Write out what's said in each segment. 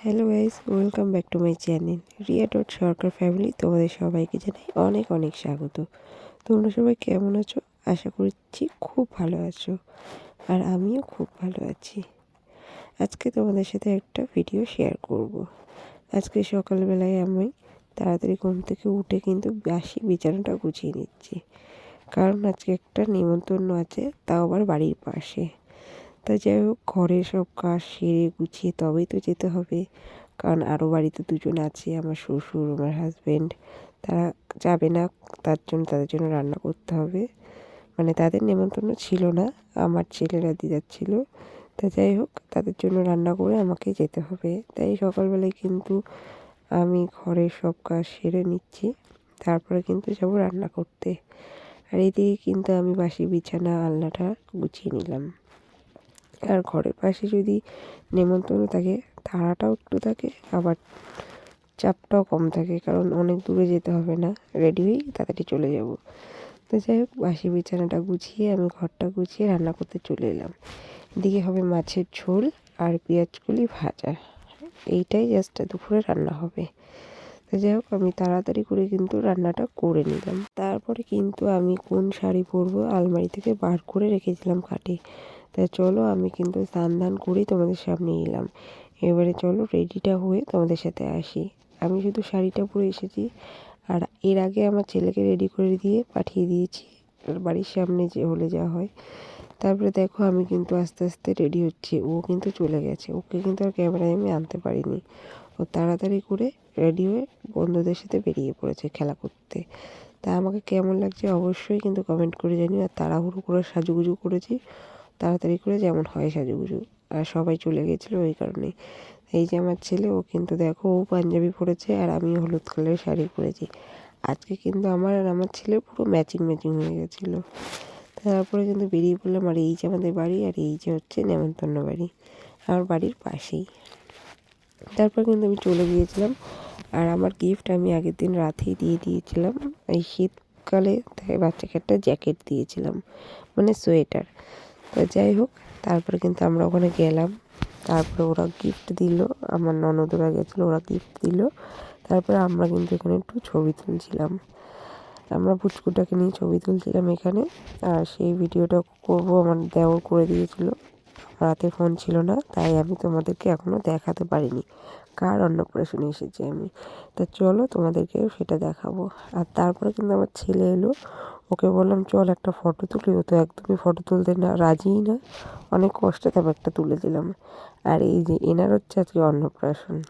Hello guys welcome back to my channel Riya dot Sarkar family তোমাদের সবাইকে জানাই অনেক অনেক স্বাগত। তোমরা সবাই কেমন আছো? আশা করছি খুব ভালো আছো আর আমিও খুব ভালো আছি। আজকে তোমাদের সাথে একটা ভিডিও শেয়ার করব। আজকে সকালবেলায় আমি তাড়াতাড়ি ঘুম থেকে উঠে কিন্তু বাসি বিছানাটা গুছিয়ে নিচ্ছি। কারণ আজকে একটা নিমন্ত্রণ আছে, তাও আবার বাড়ির পাশে। তা যাই হোক ঘরের সব কাজ সেরে গুছিয়ে তবেই তো যেতে হবে। কারণ আরও বাড়িতে দুজন আছে, আমার শ্বশুর, আমার হাজব্যান্ড তারা যাবে না, তার জন্য, তাদের জন্য রান্না করতে হবে। মানে তাদের নেমন্তন্ন ছিল না, আমার ছেলেরা, দিদার ছিল। তা যাই হোক, তাদের জন্য রান্না করে আমাকে যেতে হবে। তাই সকালবেলায় কিন্তু আমি ঘরের সব কাজ সেরে নিচ্ছি, তারপরে কিন্তু যাব রান্না করতে। আর এদিকে কিন্তু আমি বাসি বিছানা, আলনাটা গুছিয়ে নিলাম। আর ঘরের পাশে যদি নেমন্তন্ন থাকে তাড়াটাও একটু থাকে, আবার চাপটাও কম থাকে, কারণ অনেক দূরে যেতে হবে না। রেডি হয়েই তাড়াতাড়ি চলে যাব। তো যাই হোক, বাসি বিছানাটা গুছিয়ে আমি ঘরটা গুছিয়ে রান্না করতে চলে এলাম। এদিকে হবে মাছের ঝোল আর পেঁয়াজগুলি ভাজা। এইটাই জাস্ট দুপুরে রান্না হবে। তো যাই হোক, আমি তাড়াতাড়ি করে কিন্তু রান্নাটা করে নিলাম। তারপরে কিন্তু আমি কোন শাড়ি পরবো, আলমারি থেকে বার করে রেখেছিলাম কাটে তা চলো আমি কিন্তু স্নান ধান করেই তোমাদের সামনে এলাম। এবারে চলো রেডিটা হয়ে তোমাদের সাথে আসি। আমি শুধু শাড়িটা পরে এসেছি আর এর আগে আমার ছেলেকে রেডি করে দিয়ে পাঠিয়ে দিয়েছি। বাড়ির সামনে যে হলে যাওয়া হয়। তারপরে দেখো আমি কিন্তু আস্তে আস্তে রেডি হচ্ছি। ও কিন্তু চলে গেছে। ওকে কিন্তু আর ক্যামেরায় আমি আনতে পারিনি। ও তাড়াতাড়ি করে রেডি হয়ে বন্ধুদের সাথে বেরিয়ে পড়েছে খেলা করতে। তা আমাকে কেমন লাগছে অবশ্যই কিন্তু কমেন্ট করে জানিও। আর তাড়াহুড়ো করে সাজুগুজু করেছি। তাড়াতাড়ি করে যেমন হয় সাজুগুজু। আর সবাই চলে গেছিল ওই কারণেই। এই যে আমার ছেলে, ও কিন্তু দেখো, ও পাঞ্জাবি পরেছে আর আমি হলুদ কালারের শাড়ি পরেছি। আজকে কিন্তু আমার আর আমার ছেলে পুরো ম্যাচিং ম্যাচিং হয়ে গেছিল। তারপরে কিন্তু বেরিয়ে পড়লাম, আর এই যে আমাদের বাড়ি, আর এই যে হচ্ছে নেমন্তন্ন বাড়ি, আমার বাড়ির পাশেই। তারপর কিন্তু আমি চলে গিয়েছিলাম, আর আমার গিফট আমি আগের দিন রাতেই দিয়ে দিয়েছিলাম। এই শীতকালে তাই বাচ্চাকে একটা জ্যাকেট দিয়েছিলাম মানে সোয়েটার তো যাই হোক, তারপরে কিন্তু আমরা ওখানে গেলাম। তারপরে ওরা গিফট দিল, আমার ননদরা গেছিল, ওরা গিফট দিল। তারপরে আমরা কিন্তু এখানে একটু ছবি তুলছিলাম। আমরা পুচকুটাকে নিয়ে ছবি তুলছিলাম এখানে। আর সেই ভিডিওটা করব, আমার দেওর করে দিয়েছিল। রাতে ফোন ছিল না, তাই আমি তোমাদেরকে এখনও দেখাতে পারিনি। কার অন্নপ্রাশনে এসেছি আমি? তা চলো তোমাদেরকে সেটা দেখাবো। আর তারপরে কিন্তু আমার ছেলে এলো। ওকে বললাম, চল একটা ফটো তুলি। ও তো একদমই ফটো তুলতে না, রাজিই না। অনেক কষ্টে তারপর একটা তুলে দিলাম। আর এই যে এনার হচ্ছে আজকে অন্নপ্রাশন।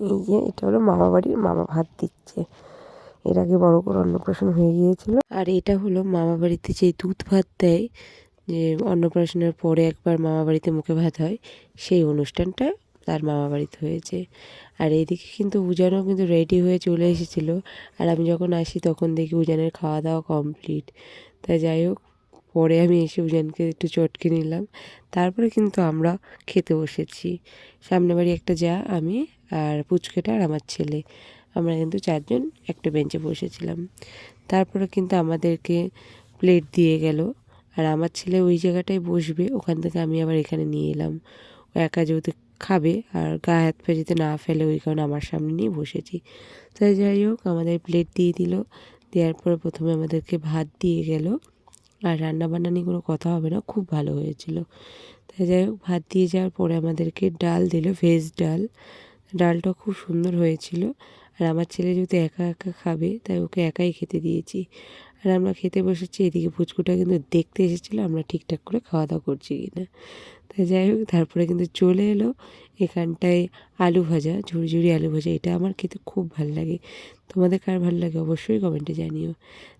এই যে এটা হলো মামা বাড়ির মামা ভাত দিচ্ছে। এর আগে বড় করে অন্নপ্রাশন হয়ে গিয়েছিল। আর এটা হলো মামা বাড়িতে যে দুধ ভাত দেয়, যে অন্নপ্রাশনের পরে একবার মামা বাড়িতে মুখে ভাত হয়, সেই অনুষ্ঠানটা তার মামা বাড়িতে হয়েছে। আর এইদিকে কিন্তু উজানও কিন্তু রেডি হয়ে চলে এসেছিল। আর আমি যখন আসি তখন দেখি উজানের খাওয়া দাওয়া কমপ্লিট তাই যাই হোক, পরে আমি এসে উজানকে একটু চটকে নিলাম। তারপরে কিন্তু আমরা খেতে বসেছি। সামনে বাড়ি একটা যা, আমি আর পুচকেটা আর আমার ছেলে। আমরা কিন্তু চারজন একটা বেঞ্চে বসেছিলাম। তারপরে কিন্তু আমাদেরকে প্লেট দিয়ে গেল। আর আমার ছেলে ওই জায়গাটায় বসবে, ওখান থেকে আমি আবার এখানে নিয়ে এলাম। ও একা যেহেতু খাবে আর গা হাত পা যাতে না ফেলে, ওই কারণে আমার সামনে নিয়ে বসেছি। তাই যাই হোক, আমাদের প্লেট দিয়ে দিল। দেওয়ার পরে প্রথমে আমাদেরকে ভাত দিয়ে গেল। আর রান্না বান্না নিয়ে কোনো কথা হবে না, খুব ভালো হয়েছিল। তাই যাই হোক, ভাত দিয়ে যাওয়ার পরে আমাদেরকে ডাল দিল ভেজ ডাল। ডালটা খুব সুন্দর হয়েছিল। আর আমার ছেলে যেহেতু একা একা খাবে, তাই ওকে একাই খেতে দিয়েছি। আর আমরা খেতে বসেছি, এদিকে পুচকুটা কিন্তু দেখতে এসেছিল, আমরা ঠিকঠাক করে খাওয়া দাওয়া করছি কি না তাই যাই হোক, তারপরে কিন্তু চলে এলো এখানটায় আলু ভাজা ঝুড়ি ঝুড়ি আলু ভাজা। এটা আমার খেতে খুব ভালো লাগে। তোমাদের কার ভালো লাগে অবশ্যই কমেন্টে জানিও।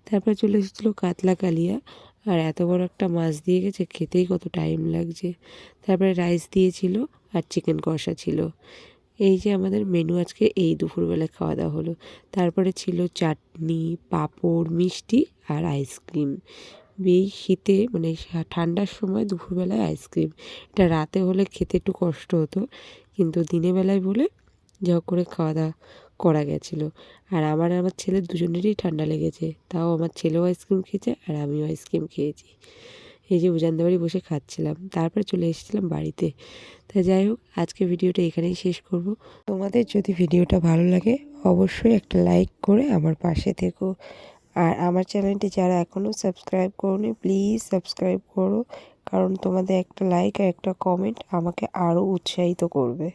তারপরে চলে এসেছিল কাতলা কালিয়া। আর এত বড় একটা মাছ দিয়ে গেছে, খেতেই কত টাইম লাগছে। তারপরে রাইস দিয়েছিল আর চিকেন কষা ছিল। এই যে আমাদের মেনু আজকে, এই দুপুরবেলা খাওয়া দাওয়া হলো। তারপরে ছিল চাটনি, পাঁপড়, মিষ্টি আর আইসক্রিম। এই শীতে মানে ঠান্ডার সময় দুপুরবেলায় আইসক্রিম। এটা রাতে হলে খেতে একটু কষ্ট হতো, কিন্তু দিনের বেলায় বলে যা করে খাওয়া দাওয়া করা গেছিল। আর আমার আমার ছেলে দুজনেরই ঠান্ডা লেগেছে। তাও আমার ছেলেও আইসক্রিম খেয়েছে আর আমিও আইসক্রিম খেয়েছি। এই যে উজানদাবাড়ি বসে খাচ্ছিলাম, তারপরে চলে এসেছিলাম বাড়িতে। তা যাই হোক, আজকে ভিডিওটা এখানেই শেষ করব। তোমাদের যদি ভিডিওটা ভালো লাগে, অবশ্যই একটা লাইক করে আমার পাশে থেকো। আর আমার চ্যানেলটি যারা এখনও সাবস্ক্রাইব করোনি, প্লিজ সাবস্ক্রাইব করো। কারণ তোমাদের একটা লাইক আর একটা কমেন্ট আমাকে আরও উৎসাহিত করবে।